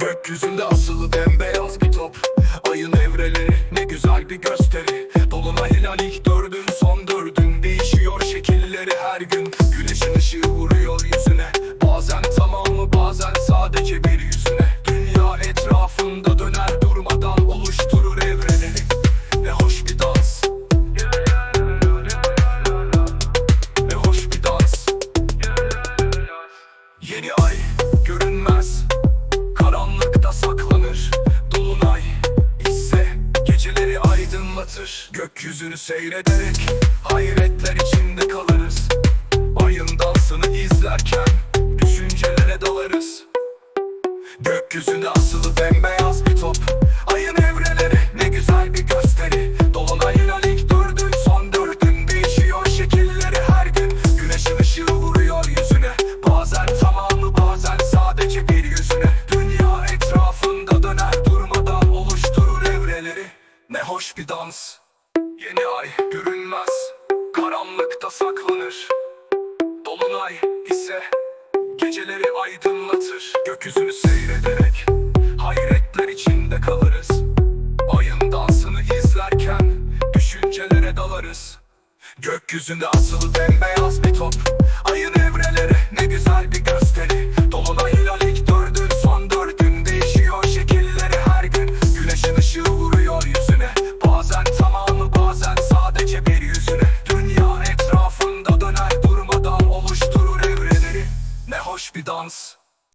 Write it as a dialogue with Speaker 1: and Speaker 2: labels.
Speaker 1: Gökyüzünde asılı bembeyaz bir top. Ayın evreleri ne güzel bir gösteri. Dolunay hilal ilk dördün son dördün. Değişiyor şekilleri her gün. Güneşin ışığı vuruyor yüzüne. Bazen tamamı bazen sadece bir yüzüne. Dünya etrafında döner durmadan oluşturur evreleri Ne hoş bir dans. Ne hoş bir dans. Yeni ay görünmez Karanlıkta saklanır Dolunay ise geceleri aydınlatır. Gökyüzünü seyrederek hayretler içinde kalırız. Ayın dansını izlerken düşüncelere dalarız. Gökyüzünde asılı bembeyaz hoş bir dans. Yeni ay görünmez. Karanlıkta saklanır. Dolunay ise Geceleri aydınlatır. Gökyüzünü seyrederek Hayretler içinde kalırız. Ayın dansını izlerken Düşüncelere dalarız. Gökyüzünde asılı bembeyaz bir Dünya etrafında